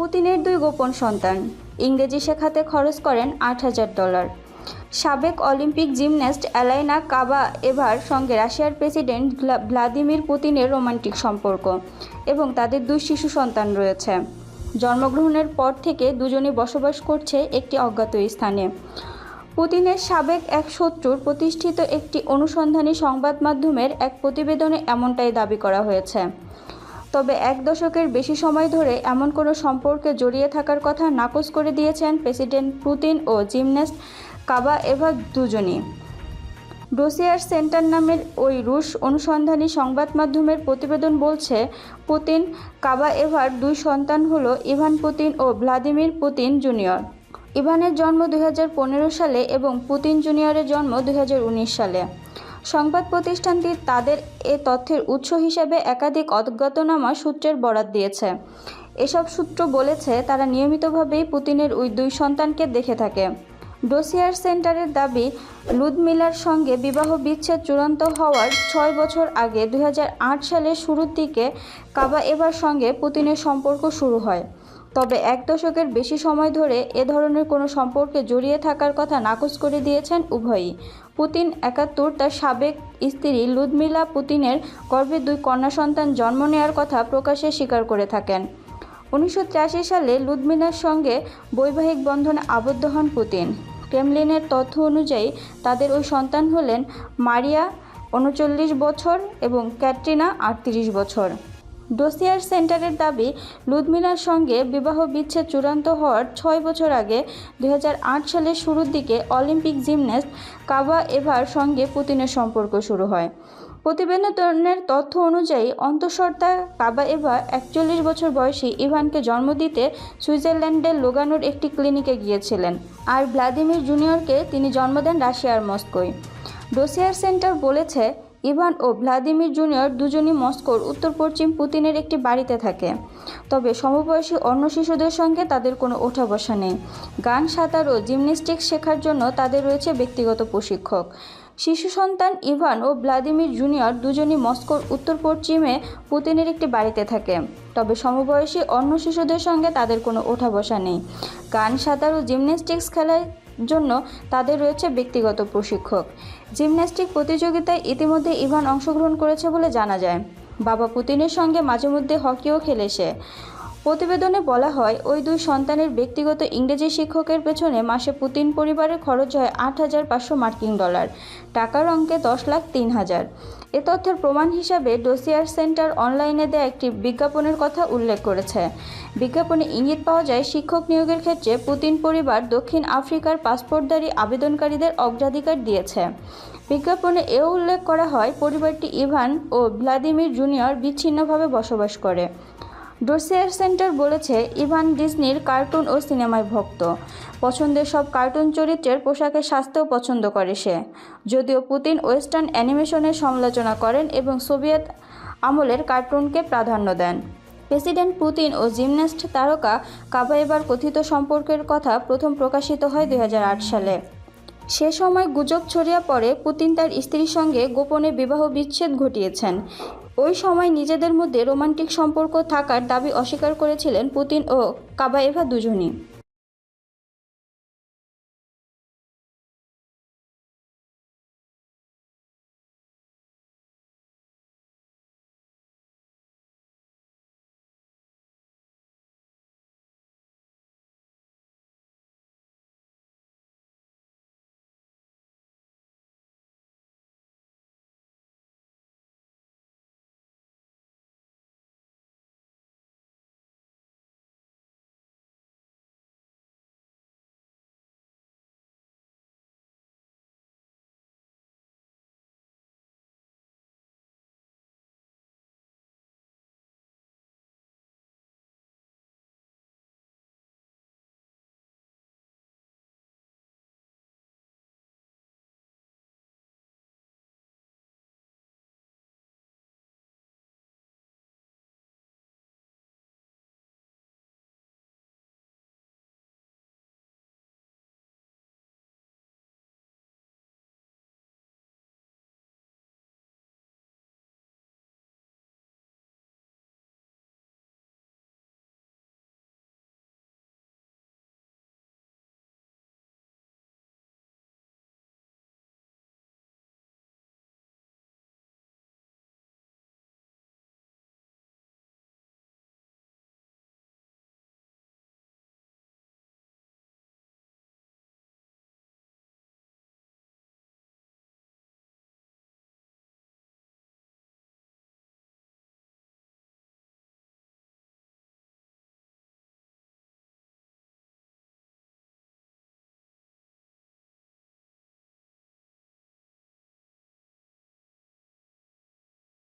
পুতিনের দুই গোপন সন্তান। ইংরেজি শেখাতে খরচ করেন আট হাজার ডলার। সাবেক অলিম্পিক জিমন্যাস্ট অ্যালাইনা কাবা এভার সঙ্গে রাশিয়ার প্রেসিডেন্ট ভ্লা- ভ্লাদিমির পুতিনের রোমান্টিক সম্পর্ক এবং তাদের দুই শিশু সন্তান রয়েছে। জন্মগ্রহণের পর থেকে দুজনে বসবাস করছে একটি অজ্ঞাত স্থানে। পুতিনের সাবেক এক শত্রুর প্রতিষ্ঠিত একটি অনুসন্ধানী সংবাদ মাধ্যমের এক প্রতিবেদনে এমনটাই দাবি করা হয়েছে। তবে এক দশকের বেশি সময় ধরে এমন কোনো সম্পর্কে জড়িয়ে থাকার কথা নাকচ করে দিয়েছেন প্রেসিডেন্ট পুতিন ও জিমন্যাস্ট কাবা এভা দুজনই। ডোসিয়ার সেন্টার নামের ওই রুশ অনুসন্ধানী সংবাদ মাধ্যমের প্রতিবেদন বলছে, পুতিন কাবা এভার দুই সন্তান হল ইভান পুতিন ও ভ্লাদিমির পুতিন জুনিয়র। ইভানের জন্ম দুই হাজার পনেরো সালে এবং পুতিন জুনিয়রের জন্ম দুই হাজার উনিশ সালে। সংবাদ প্রতিষ্ঠানটি তাদের এ তথ্যের উৎস হিসেবে একাধিক অজ্ঞাতনামা সূত্রের বরাত দিয়েছে। এসব সূত্র বলেছে, তারা নিয়মিতভাবেই পুতিনের ওই দুই সন্তানকে দেখে থাকে। ডোসিয়ার সেন্টারের দাবি লুদমিলার সঙ্গে বিবাহ বিচ্ছেদ চূড়ান্ত হওয়ার ছয় বছর আগে দুই হাজার আট সালের শুরুর দিকে কাবা এবার সঙ্গে পুতিনের সম্পর্ক শুরু হয়। তবে এক দশকের বেশি সময় ধরে এ ধরনের কোনো সম্পর্কে জড়িয়ে থাকার কথা নাকচ করে দিয়েছেন উভয়ই। পুতিন একাত্তর তার সাবেক স্ত্রী লুদমিলা পুতিনের গর্ভে দুই কন্যা সন্তান জন্ম নেওয়ার কথা প্রকাশ্যে স্বীকার করে থাকেন। উনিশশো সালে লুদমিলার সঙ্গে বৈবাহিক বন্ধনে আবদ্ধ হন পুতিন। ক্রেমলিনের তথ্য অনুযায়ী তাদের ওই সন্তান হলেন মারিয়া, উনচল্লিশ বছর এবং ক্যাটরিনা, আটত্রিশ বছর। ডোসিয়ার সেন্টারের দাবি লুদমিনার সঙ্গে বিবাহ বিচ্ছেদ চূড়ান্ত হওয়ার ছয় বছর আগে দু হাজার আট সালের শুরুর দিকে অলিম্পিক জিমন্যাস্ট কাবা এভার সঙ্গে পুতিনের সম্পর্ক শুরু হয়। প্রতিবেদনের তথ্য অনুযায়ী, অন্তঃসত্ত্বা কাবা এভা একচল্লিশ বছর বয়সী ইভানকে জন্ম দিতে সুইজারল্যান্ডের লোগানোর একটি ক্লিনিকে গিয়েছিলেন আর ভ্লাদিমির জুনিয়রকে তিনি জন্ম দেন রাশিয়ার মস্কোয়। ডোসিয়ার সেন্টার বলেছে ইভান ও ভ্লাদিমির জুনিয়র দুজনই মস্কোর উত্তর পশ্চিম পুতিনের একটি বাড়িতে থাকে। তবে সমবয়সী অন্য শিশুদের সঙ্গে তাদের কোনো ওঠা বসা নেই। গান, সাঁতার ও জিমন্যাস্টিক্স শেখার জন্য তাদের রয়েছে ব্যক্তিগত প্রশিক্ষক। শিশু সন্তান ইভান ও ভ্লাদিমির জুনিয়র দুজনই মস্কোর উত্তর পশ্চিমে পুতিনের একটি বাড়িতে থাকে। তবে সমবয়সী অন্য শিশুদের সঙ্গে তাদের কোনো ওঠা বসা নেই। গান, সাঁতার ও জিমন্যাস্টিক্স খেলার জন্য তাদের রয়েছে ব্যক্তিগত প্রশিক্ষক। জিমন্যাস্টিক প্রতিযোগিতায় ইতিমধ্যে ইভান অংশগ্রহণ করেছে বলে জানা যায়। বাবা পুতিনের সঙ্গে মাঝে মধ্যে হকিও খেলে সে। প্রতিবেদনে বলা হয়, ওই দুই সন্তানের ব্যক্তিগত ইংরেজি শিক্ষকের পেছনে মাসে পুতিন পরিবারের খরচ হয় আট হাজার পাঁচশো মার্কিন ডলার। টাকার অঙ্কে দশ লাখ তিন হাজার। এ তথ্যের প্রমাণ হিসাবে ডোসিয়ার সেন্টার অনলাইনে দেয়া একটি বিজ্ঞাপনের কথা উল্লেখ করেছে। বিজ্ঞাপনে ইঙ্গিত পাওয়া যায়, শিক্ষক নিয়োগের ক্ষেত্রে পুতিন পরিবার দক্ষিণ আফ্রিকার পাসপোর্টধারী আবেদনকারীদের অগ্রাধিকার দিয়েছে। বিজ্ঞাপনে এও উল্লেখ করা হয়, পরিবারটি ইভান ও ভ্লাদিমির জুনিয়র বিচ্ছিন্নভাবে বসবাস করে। ডোসিয়ার সেন্টার বলেছে, ইভান ডিজনির কার্টুন ও সিনেমায় ভক্ত। পছন্দের সব কার্টুন চরিত্রের পোশাকের স্বাস্থ্যও পছন্দ করে সে। যদিও পুতিন ওয়েস্টার্ন অ্যানিমেশনের সমালোচনা করেন এবং সোভিয়েত আমলের কার্টুনকে প্রাধান্য দেন। প্রেসিডেন্ট পুতিন ও জিমন্যাস্ট তারকা কাবায়েবার কথিত সম্পর্কের কথা প্রথম প্রকাশিত হয় দুই হাজার আট সালে। সে সময় গুজব ছড়িয়ে পড়ে পুতিন তার স্ত্রীর সঙ্গে গোপনে বিবাহ বিচ্ছেদ ঘটিয়েছেন। ওই সময় নিজেদের মধ্যে রোমান্টিক সম্পর্ক থাকার দাবি অস্বীকার করেছিলেন পুতিন ও কাবায়েভা দুজনই।